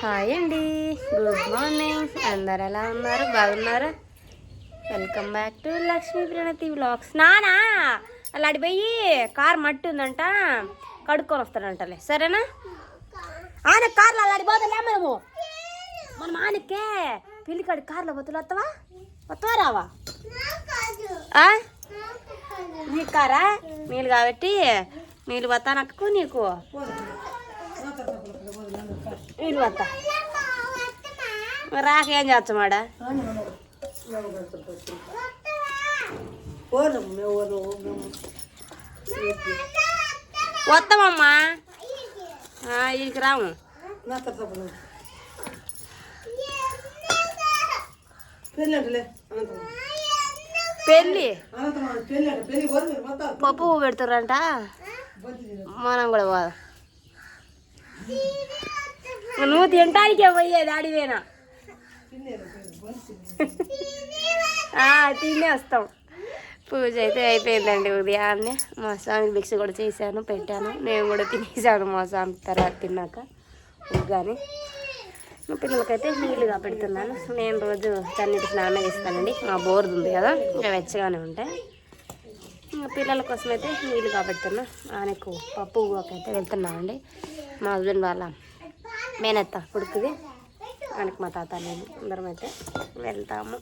Hi అండి. Good morning అందరు ఎలా ఉన్నారు? బాగున్నారా? Welcome back to Lakshmi Pranathi blogs నానా అలా అడిపోయి కార్ మట్టి ఉందంట కడుక్కొని వస్తాడంటలే సరేనా? ఆయన కార్లో అలా అడిపోతలే మనము. మనం ఆయనకే పిల్లి కాడి కార్లో పోతులు వస్తావా వస్తావా రావా? ఆ? నీ కారా? నీళ్ళు కాబట్టి నీళ్ళు వస్తానక్కకు నీకు. నీళ్ళు వస్తా రాక ఏం చేస్తాం మాడ? వస్తామమ్మా వీడికి రాము. పెళ్ళి? పప్పు పెడతారంట. మనం కూడా పోదాం. నువ్వు తినటానికే పోయేది అడివేనా తినే వస్తాం. పూజ అయితే అయిపోయిందండి ఉదయాన్నే. మా స్వామి భిక్ష కూడా చేశాను పెట్టాను. నేను కూడా తినేసాను మా స్వామి తర్వాత తిన్నాక. ఉగ్గాని. మా పిల్లలకైతే నీళ్ళుగా పెడుతున్నాను. నేను రోజు చన్నీటి స్నానం చేస్తానండి. మా బోర్ది ఉంది కదా ఇంకా వెచ్చగానే ఉంటాయి. ఇంకా పిల్లల కోసం అయితే నీళ్ళు కాబెడుతున్నా ఆయనకు పప్పు ఊకైతే వెళ్తున్నామండి. మా హస్బెండ్ వాళ్ళ మేనత్త కొడుకుది. ఆయనకు మా తాత నేను అందరం అయితే వెళ్తాము.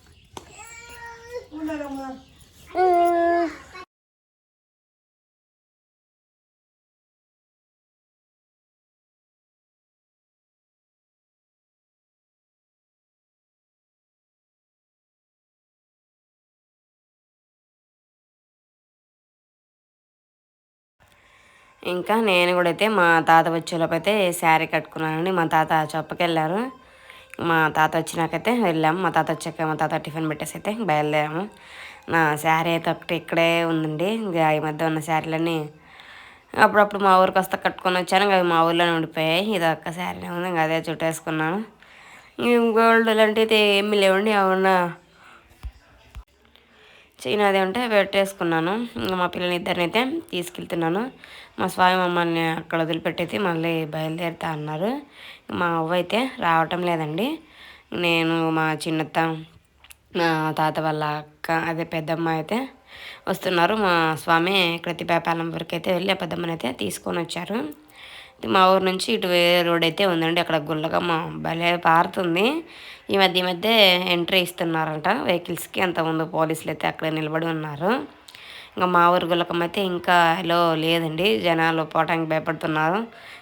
ఇంకా నేను కూడా అయితే మా తాత వచ్చేలోపైతే శారీ కట్టుకున్నానండి. మా తాత చెప్పకెళ్ళారు మా తాత వచ్చినాకైతే వెళ్ళాము మా తాత వచ్చాక మా తాత టిఫిన్ పెట్టేసి అయితే బయలుదేరాము. నా శారీ అయితే ఒకటి ఇక్కడే ఉందండి. ఇంకా ఈ మధ్య ఉన్న శారీలన్నీ అప్పుడప్పుడు మా ఊరికి వస్తే కట్టుకొని వచ్చాను. ఇంకా అవి మా ఊర్లోనే ఉండిపోయాయి. ఇది ఒక్క శారీనే ఉంది. ఇంకా అదే చుట్టేసుకున్నాను. గోల్డ్ లాంటివి ఏమి లేవండి. ఏమన్నా చైనాది ఉంటే పెట్టేసుకున్నాను. ఇంకా మా పిల్లలు ఇద్దరిని అయితే తీసుకెళ్తున్నాను. మా స్వామి మమ్మల్ని అక్కడ వదిలిపెట్టేసి మళ్ళీ బయలుదేరుతా అన్నారు. మా అవ్వ అయితే రావటం లేదండి. నేను మా చిన్నత్త తాత వాళ్ళ అక్క అదే పెద్దమ్మ అయితే వస్తున్నారు. మా స్వామి కృతిపాపాలం వరకు అయితే వెళ్ళి ఆ పెద్దమ్మని అయితే తీసుకొని వచ్చారు. మా ఊరు నుంచి ఇటు వేరే రోడ్ అయితే ఉందండి. అక్కడ గుల్లగమ్మ మా భలే పారుతుంది. ఈ మధ్య ఈ మధ్య ఎంట్రీ ఇస్తున్నారంట. వెహికల్స్కి అంతకుముందు పోలీసులు అయితే అక్కడ నిలబడి ఉన్నారు. ఇంకా మా ఊరు గుల్లకం అయితే ఇంకా హలో లేదండి. జనాలు పోవటానికి భయపడుతున్నారు.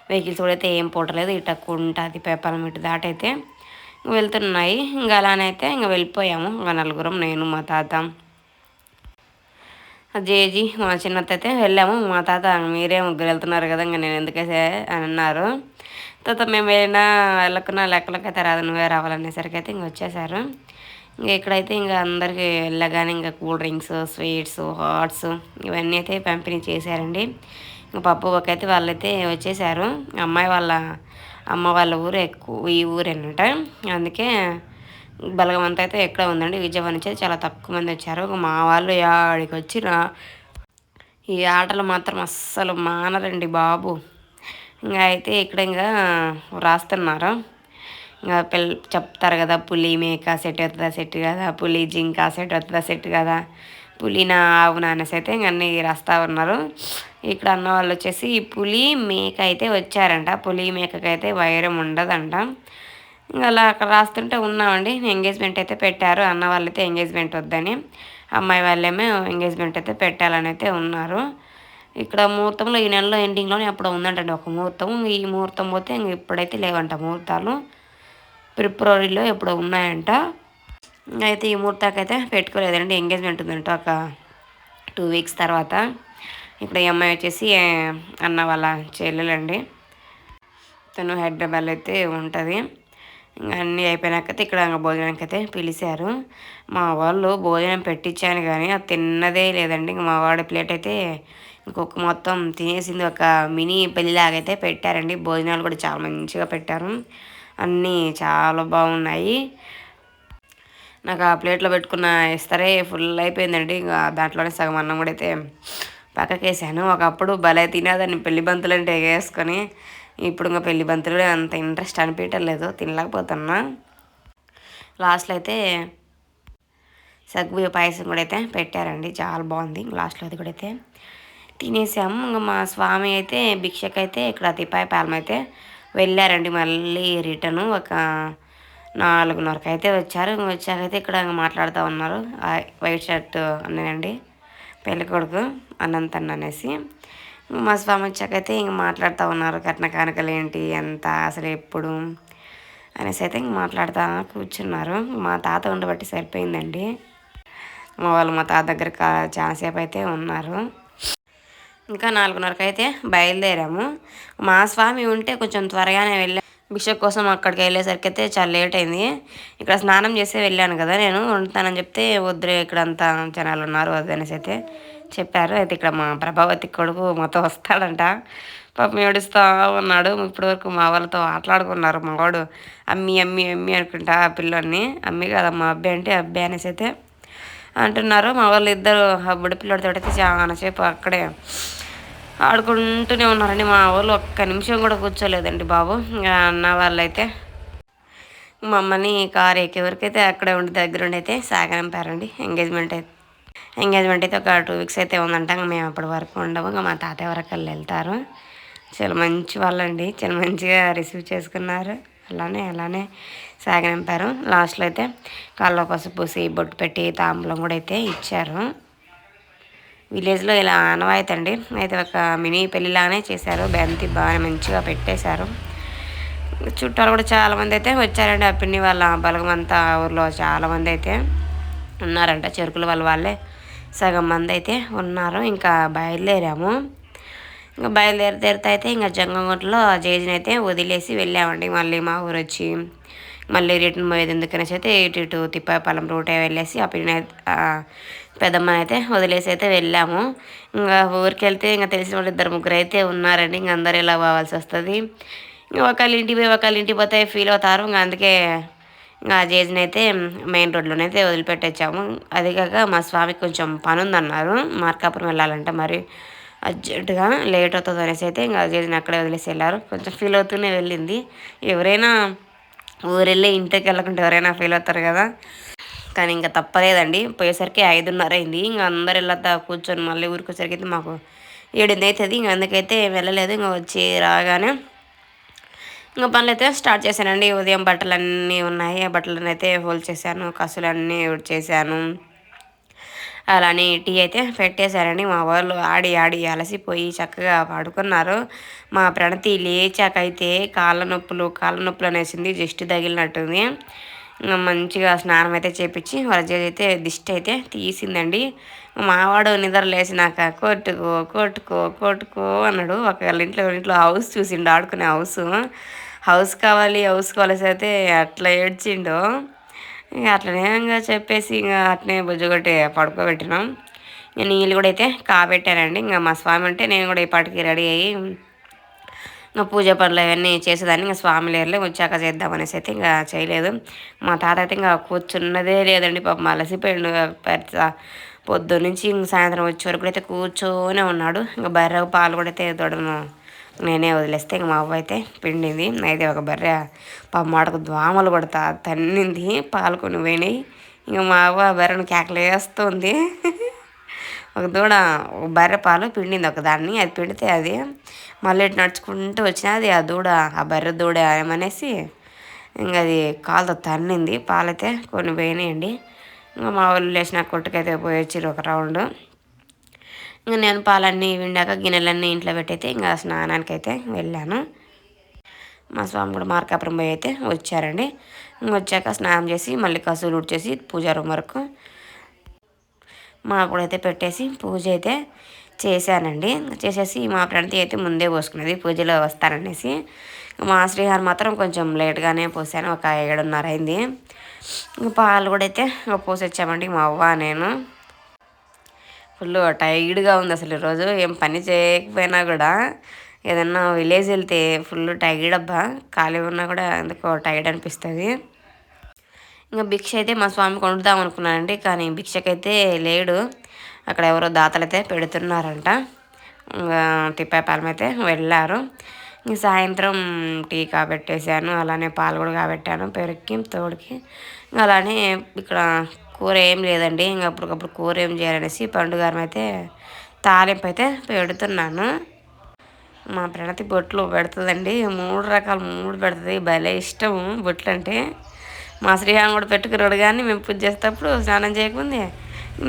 వెహికల్స్ కూడా అయితే ఏం పోవట్లేదు. ఇటు ఉంటుంది పేపాలం ఇటు దాటైతే వెళ్తున్నాయి. ఇంకా అలానైతే ఇంకా వెళ్ళిపోయాము. ఇంకా నలుగురం నేను మా తాత జేజీ మా చిన్నత్త అయితే వెళ్ళాము. మా తాత మీరే ముగ్గురు వెళ్తున్నారు కదా ఇంకా నేను ఎందుకైతే అని అన్నారు. తర్వాత మేము వెళ్ళినా వెళ్ళకున్నా లెక్కలకైతే రాదు నువ్వే రావాలనేసరికి అయితే ఇంక వచ్చేసారు. ఇంకా ఇక్కడైతే ఇంకా అందరికి వెళ్ళగానే ఇంకా కూల్ డ్రింక్స్ స్వీట్స్ హాట్స్ ఇవన్నీ అయితే పంపిణీ చేశారండి. ఇంకా పప్పు అయితే వాళ్ళైతే వచ్చేసారు. అమ్మాయి వాళ్ళ అమ్మ వాళ్ళ ఊరు ఎక్కువ ఈ ఊరు అనమాట అందుకే బలగం అంతా అయితే ఎక్కడ ఉందండి? విజయవాడ నుంచి అయితే చాలా తక్కువ మంది వచ్చారు. మా వాళ్ళు ఆడికి వచ్చి రా ఈ ఆటలు మాత్రం అస్సలు మానరండి బాబు. ఇంకా అయితే ఇక్కడ ఇంకా రాస్తున్నారు. ఇంకా పిల్ల చెప్తారు కదా పులి మేక సెట్ అవుతుందా సెట్ కదా? పులి జింక సెట్ అవుతుందా సెట్ కదా? పులి నా ఆవు నానేసి అయితే ఇంక అన్నీ రాస్తా ఉన్నారు. ఇక్కడ అన్న వాళ్ళు వచ్చేసి పులి మేక అయితే వచ్చారంట. పులి మేకకైతే వైరం ఉండదంట. అలా అక్కడ రాస్తుంటే ఉన్నామండి. ఎంగేజ్మెంట్ అయితే పెట్టారు. అన్న వాళ్ళైతే ఎంగేజ్మెంట్ వద్దని. అమ్మాయి వాళ్ళేమో ఎంగేజ్మెంట్ అయితే పెట్టాలని అయితే ఉన్నారు. ఇక్కడ ముహూర్తంలో ఈ నెలలో ఎండింగ్లోనే అప్పుడు ఉందంటండి ఒక ముహూర్తం. ఈ ముహూర్తం పోతే ఇంక ఇప్పుడైతే లేవంట ముహూర్తాలు. ఫిబ్రవరిలో ఎప్పుడో ఉన్నాయంట. అయితే ఈ ముహూర్తాకైతే పెట్టుకోలేదండి. ఎంగేజ్మెంట్ ఉందంట ఒక టూ వీక్స్ తర్వాత. ఇక్కడ ఈ అమ్మాయి వచ్చేసి అన్న వాళ్ళ చెల్లెలండి. తను హైదరాబాద్లో అయితే ఉంటుంది. ఇంకా అన్నీ అయిపోయినాకైతే ఇక్కడ భోజనానికి అయితే పిలిచారు. మా వాళ్ళు భోజనం పెట్టించాను కానీ అది తిన్నదే లేదండి. ఇంకా మా వాడి ప్లేట్ అయితే ఇంకొక మొత్తం తినేసింది ఒక మినీ పెళ్ళిలాగైతే పెట్టారండి. భోజనాలు కూడా చాలా మంచిగా పెట్టారు. అన్నీ చాలా బాగున్నాయి. నాకు ఆ ప్లేట్లో పెట్టుకున్న ఇస్తరే ఫుల్ అయిపోయిందండి. ఇంకా దాంట్లోనే సగం అన్నం కూడా అయితే పక్కకేసాను. ఒకప్పుడు భలే తినేదాన్ని పెళ్ళి బంతులంటే వేసుకొని. ఇప్పుడు ఇంకా పెళ్ళి బంతులు అంత ఇంట్రెస్ట్ అనిపించలేదు తినలేకపోతున్నా. లాస్ట్లో అయితే సగ్గు పాయసం కూడా అయితే పెట్టారండి చాలా బాగుంది లాస్ట్లో అది కూడా అయితే. తినేసాము ఇంకా మా స్వామి అయితే భిక్షకైతే ఇక్కడ తిపాయ పాలెం అయితే వెళ్ళారండి మళ్ళీ రిటర్న్ ఒక నాలుగున్నరకు అయితే వచ్చారు. వచ్చాకైతే ఇక్కడ మాట్లాడుతూ ఉన్నారు. వైట్ షర్ట్ అన్నానండి పెళ్ళి కొడుకు అన్న అనేసి. మా స్వామి వచ్చాకైతే ఇంక మాట్లాడుతూ ఉన్నారు కట్న కానుకలు ఏంటి ఎంత అసలు ఎప్పుడు అనేసి అయితే ఇంక మాట్లాడుతూ కూర్చున్నారు. మా తాత ఉండబట్టి సరిపోయిందండి. మా వాళ్ళు మా తాత దగ్గర చాలాసేపు అయితే ఉన్నారు. ఇంకా నాలుగున్నరకు అయితే బయలుదేరాము. మా స్వామి ఉంటే కొంచెం త్వరగానే వెళ్ళా. భిక్ష కోసం అక్కడికి వెళ్ళేసరికి అయితే చాలా లేట్ అయింది. ఇక్కడ స్నానం చేసే వెళ్ళాను కదా నేను ఉంటానని చెప్తే వద్దురే ఇక్కడ అంతా జనాలు ఉన్నారు వద్దనేసి అయితే చెప్పారు. అయితే ఇక్కడ మా ప్రభావతి కొడుకు మొత్తం వస్తాడంట. పాపం ఏడుస్తూ ఉన్నాడు. ఇప్పటి వరకు మా వాళ్ళతో ఆటలాడుకున్నారు మా వాడు అమ్మి అమ్మి అమ్మి అనుకుంటా ఆ పిల్లోని అమ్మి కదా మా అబ్బాయి అంటే అబ్బాయి అనేసి అయితే అంటున్నారు. మా వాళ్ళు ఇద్దరు బుడి పిల్లడితో అయితే చాలాసేపు అక్కడే ఆడుకుంటూనే ఉన్నారండి. మా వాళ్ళు ఒక్క నిమిషం కూడా కూర్చోలేదండి బాబు. అన్న వాళ్ళైతే మమ్మల్ని కారు ఎక్కే వరకైతే అయితే అక్కడే ఉండి దగ్గర ఉండి అయితే సాగనంపారండి. ఎంగేజ్మెంట్ అయితే ఎంగేజ్మెంట్ అయితే ఒక టూ వీక్స్ అయితే ఉందంట మేము అప్పటి వరకు ఉండము. ఇంకా మా తాతయ్య వరకు వెళ్ళి వెళ్తారు. చాలా మంచి వాళ్ళండి. చాలా మంచిగా రిసీవ్ చేసుకున్నారు. అలానే అలానే సాగనింపారు. లాస్ట్లో అయితే కాళ్ళ పసుపు పూసి బొట్టు పెట్టి తాంబూలం కూడా అయితే ఇచ్చారు. విలేజ్లో ఇలా ఆనవాయితీ అండి. అయితే ఒక మినీ పెళ్ళిలానే చేశారు. బంతి బాగా మంచిగా పెట్టేశారు. చుట్టాలు కూడా చాలామంది అయితే వచ్చారండి. ఆ పిన్ని వాళ్ళ బలగమంతా ఊర్లో చాలామంది అయితే ఉన్నారంట. చెరుకుల వాళ్ళ వాళ్ళే సగం మంది అయితే ఉన్నారు ఇంకా బయలుదేరాము. ఇంకా బయలుదేరితే అయితే ఇంకా జంగంగుంటలో జేజిని అయితే వదిలేసి వెళ్ళామండి. మళ్ళీ మా ఊరు వచ్చి మళ్ళీ రిటర్న్ పోయేది ఎందుకనేసి అయితే ఇటు ఇటు తిప్పాయపాలెం రూటే వెళ్ళేసి ఆ పెద్దమ్మని అయితే వదిలేసి అయితే వెళ్ళాము. ఇంకా ఊరికి వెళ్తే ఇంకా తెలిసిన వాళ్ళు ఇద్దరు ముగ్గురు అయితే ఉన్నారండి. ఇంక అందరు ఇలా పోవాల్సి వస్తుంది? ఇంకా ఒకళ్ళ ఇంటికి పోయి ఒకళ్ళ ఇంటికి పోతే ఫీల్ అవుతారు. ఇంకా అందుకే ఇంకా జేజ్ని అయితే మెయిన్ రోడ్లోనైతే వదిలిపెట్టేచ్చాము. అది కాక మా స్వామికి కొంచెం పని ఉందన్నారు మార్కాపురం వెళ్ళాలంటే మరి అర్జెంటుగా లేట్ అవుతుంది అనేసి అయితే ఇంకా జేజిని అక్కడే వదిలేసి వెళ్ళారు. కొంచెం ఫీల్ అవుతూనే వెళ్ళింది. ఎవరైనా ఊరెళ్ళి ఇంటికి వెళ్ళకుండా ఎవరైనా ఫీల్ అవుతారు కదా. కానీ ఇంకా తప్పలేదండి. పోయేసరికి ఐదున్నర అయింది. ఇంకా అందరు వెళ్ళతా కూర్చొని మళ్ళీ ఊరికి వచ్చేసరికి అయితే మాకు ఏడుంది అవుతుంది ఇంకా అందుకైతే వెళ్ళలేదు. ఇంకా వచ్చి రాగానే ఇంకా పనులు అయితే స్టార్ట్ చేశానండి. ఉదయం బట్టలన్నీ ఉన్నాయి. ఆ బట్టలను అయితే హోల్ చేశాను. కసులన్నీ చేశాను. అలానే టీ అయితే పెట్టేశారండి. మా వాళ్ళు ఆడి ఆడి అలసిపోయి చక్కగా పడుకున్నారు. మా ప్రణతి లేచాకైతే కాళ్ళ నొప్పులు కాళ్ళ నొప్పులు అనేసింది జస్ట్ తగిలినట్టుంది. మంచిగా స్నానం అయితే చేపించి వాళ్ళ అయితే దిష్టి అయితే తీసిందండి. మావాడు నిద్ర లేచినాక కొట్టుకో కొట్టుకో కొట్టుకో అన్నాడు. ఒకవేళ ఇంట్లో ఇంట్లో హౌస్ చూసిండు ఆడుకునే హౌస్. హౌస్ కావాలి హౌస్ కావాలి అయితే అట్లా ఏడ్చిండు. ఇంకా అట్లనే ఇంకా చెప్పేసి ఇంకా అట్లనే బుజ్జగొట్టి పడుకోబెట్టినాం. ఇంకా నీళ్ళు కూడా అయితే కాబెట్టానండి ఇంకా మా స్వామి అంటే నేను కూడా ఇప్పటికి రెడీ అయ్యి ఇంకా పూజ పనులు అవన్నీ చేసేదాన్ని. ఇంకా స్వామి లేరులే వచ్చాక చేద్దామనేసి అయితే ఇంకా చేయలేదు. మా తాత అయితే ఇంకా కూర్చున్నదే లేదండి పాపం. అలసిపోయిండు పొద్దు నుంచి ఇంక సాయంత్రం వచ్చే వరకు అయితే కూర్చొనే ఉన్నాడు. ఇంకా బర్రె పాలు కూడా అయితే దొడను నేనే వదిలేస్తే ఇంక మా అవ్వ అయితే పిండింది. అయితే ఒక బర్రె మాటకు దోమలు పడతా తన్నింది పాలు కొన్ని పోయినాయి. ఇంక మా అవ్వ బర్రెను కేకలేస్తుంది. ఒక దూడ ఒక బర్రె పాలు పిండింది. ఒక దాన్ని అది పిండితే అది మళ్ళీ నడుచుకుంటూ వచ్చినది ఆ దూడ ఆ బర్రె దూడ ఏమనేసి ఇంకా అది కాలుతో తన్నింది. పాలైతే కొన్ని పోయినాయండి. ఇంకా మా వాళ్ళు లేచిన కొట్టుకైతే పోయి వచ్చారు ఒక రౌండ్. ఇంకా నేను పాలన్నీ విండాక గిన్నెలన్నీ ఇంట్లో పెట్టయితే ఇంకా స్నానానికి అయితే వెళ్ళాను. మా స్వామి కూడా మార్కాపురం పోయి అయితే వచ్చారండి. వచ్చాక స్నానం చేసి మళ్ళీ కసులు ఉడిచేసి పూజ రూమ్ వరకు మా అయితే పెట్టేసి పూజ అయితే చేశానండి. చేసేసి మా ప్రణతి అయితే ముందే పోసుకున్నది పూజలో వస్తాననేసి మా శ్రీహార్ మాత్రం కొంచెం లేట్గానే పోసాను ఒక ఏడున్నర అయింది. పాలు కూడా అయితే పోసి వచ్చామండి మా అవ్వ నేను. ఫుల్ టైర్డ్గా ఉంది అసలు ఈరోజు ఏం పని చేయకపోయినా కూడా ఏదన్నా విలేజ్ వెళ్తే ఫుల్ టైర్డ్ అబ్బా. ఖాళీ ఉన్నా కూడా ఎందుకో టైర్డ్ అనిపిస్తుంది. ఇంకా భిక్ష అయితే మా స్వామి వండుదాం అనుకున్నానండి కానీ భిక్షకైతే లేడు. అక్కడ ఎవరో దాతలైతే పెడుతున్నారంట. ఇంకా తిప్పాపాలెం అయితే వెళ్ళారు. ఇంక సాయంత్రం టీ కాబెట్టేసాను అలానే పాలు కూడా కాబెట్టాను పెరుక్కి తోడికి. ఇంకా అలానే ఇక్కడ కూర ఏం లేదండి. ఇంకా అప్పటికప్పుడు కూర ఏం చేయాలనేసి పండుగారం అయితే తాలింపు అయితే పెడుతున్నాను. మా ప్రణతి బొట్లు పెడుతుందండి. మూడు రకాల మూడు పెడుతుంది. భలే ఇష్టం బొట్లు అంటే మా శ్రీహాన్ కూడా పెట్టుకున్నాడు కానీ మేము పూజ చేసేటప్పుడు స్నానం చేయకముందే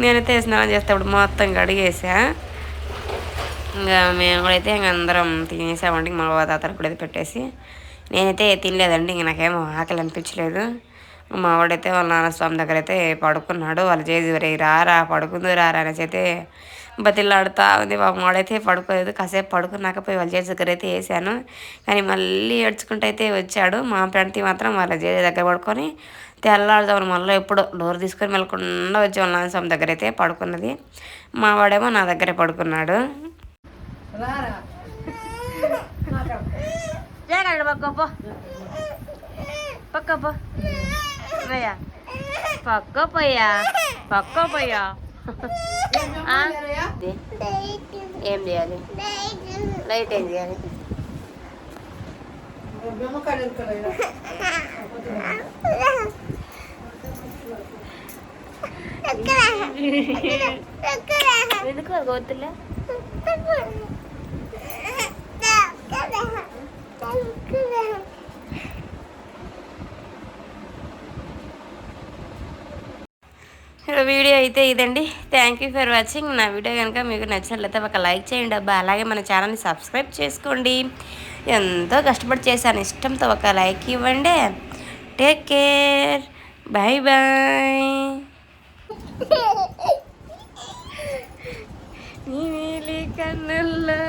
నేనైతే స్నానం చేసేటప్పుడు మొత్తం కడిగేసా ఇంకా మేము కూడా అయితే ఇంక అందరం తినేసామండి. మా తాతలు కూడా అయితే పెట్టేసి. నేనైతే తినలేదండి. ఇంక నాకేమో ఆకలి అనిపించలేదు. మావాడైతే వాళ్ళ నాన్న స్వామి దగ్గర అయితే పడుకున్నాడు. వాళ్ళు చేసి రే రారా పడుకుంది రారా అనేసి అయితే బతిలాడుతా ఉంది. మా వాడైతే పడుకోలేదు. కాసేపు పడుకున్నాక పోయి వాళ్ళ చేతి దగ్గర అయితే వేసాను. కానీ మళ్ళీ ఏడ్చుకుంటూ అయితే వచ్చాడు. మా ప్రణతి మాత్రం వాళ్ళ చేతి దగ్గర పడుకొని తెల్లారుదామని మళ్ళీ ఎప్పుడో డోర్ తీసుకొని వెళ్ళకుండా వచ్చి వాళ్ళ నాన్న స్వామి దగ్గర అయితే పడుకున్నది. మా వాడేమో నా దగ్గరే పడుకున్నాడు. పక్క పో. పక్క పో. పోయా పక్క పోయా పక్క పోయా ఆ? ఏం చేయాలి లైట్ ఏం చేయాలి ఎందుకు గోతులే వీడియో అయితే ఇదండి. థ్యాంక్ యూ ఫర్ వాచింగ్ నా వీడియో కనుక మీకు నచ్చినట్లయితే ఒక లైక్ చేయండి అబ్బా. అలాగే మన ఛానల్ని సబ్స్క్రైబ్ చేసుకోండి. ఎంతో కష్టపడి చేశాను. ఇష్టంతో ఒక లైక్ ఇవ్వండి. టేక్ కేర్ బాయ్ బాయ్ నీలి కన్నుల్లో